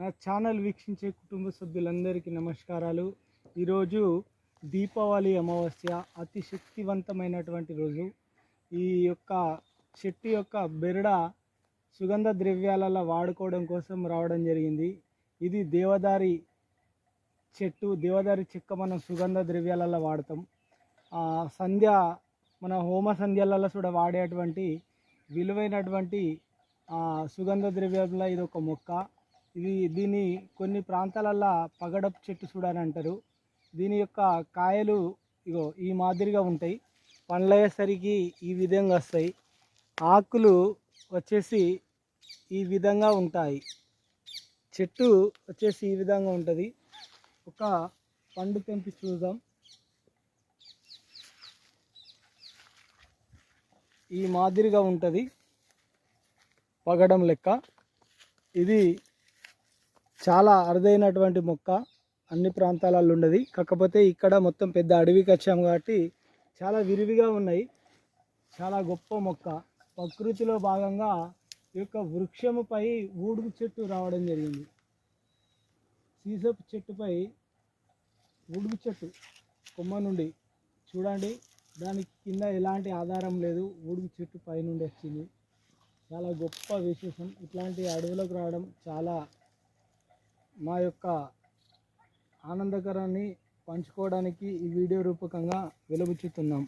నా ఛానల్ వీక్షించే కుటుంబ సభ్యులందరికీ నమస్కారాలు. ఈరోజు దీపావళి అమావాస్య అతి శక్తివంతమైనటువంటి రోజు. ఈ యొక్క చెట్టు యొక్క బెరడ సుగంధ ద్రవ్యాలలో వాడుకోవడం కోసం రావడం జరిగింది. ఇది దేవదారి చెట్టు దేవదారి చెక్క మనం సుగంధ ద్రవ్యాలలో వాడతాం. సంధ్య మన హోమ సంధ్యాలలో కూడా వాడేటువంటి విలువైనటువంటి సుగంధ ద్రవ్యాల ఇది ఒక మొక్క. ఇది దీన్ని కొన్ని ప్రాంతాలల్లో పగడపు చెట్టు చూడని అంటారు దీని యొక్క కాయలు ఇగో ఈ మాదిరిగా ఉంటాయి. పండ్లయ్యేసరికి ఈ విధంగా వస్తాయి. ఆకులు వచ్చేసి ఈ విధంగా ఉంటాయి. చెట్టు వచ్చేసి ఈ విధంగా ఉంటుంది. ఒక పండు తెంపి చూద్దాం. ఈ మాదిరిగా ఉంటుంది. పగడం లెక్క. ఇది చాలా అరుదైనటువంటి మొక్క అన్ని ప్రాంతాలలో ఉండదు కాకపోతే ఇక్కడ మొత్తం పెద్ద అడవికి వచ్చాము కాబట్టి చాలా విరివిగా ఉన్నాయి. చాలా గొప్ప మొక్క. ప్రకృతిలో భాగంగా ఈ యొక్క వృక్షముపై ఊడుగు చెట్టు రావడం జరిగింది. సీసపు చెట్టుపై ఊడుగు చెట్టు కొమ్మ నుండి. చూడండి దానికి కింద ఎలాంటి ఆధారం లేదు. ఊడుగు చెట్టు పైనుండి వచ్చింది. చాలా గొప్ప విశేషం. ఇట్లాంటి అడవులకు రావడం చాలా మా యొక్క ఆనందకరాన్ని పంచుకోవడానికి ఈ వీడియో రూపకంగా వెలుగుచుతున్నాం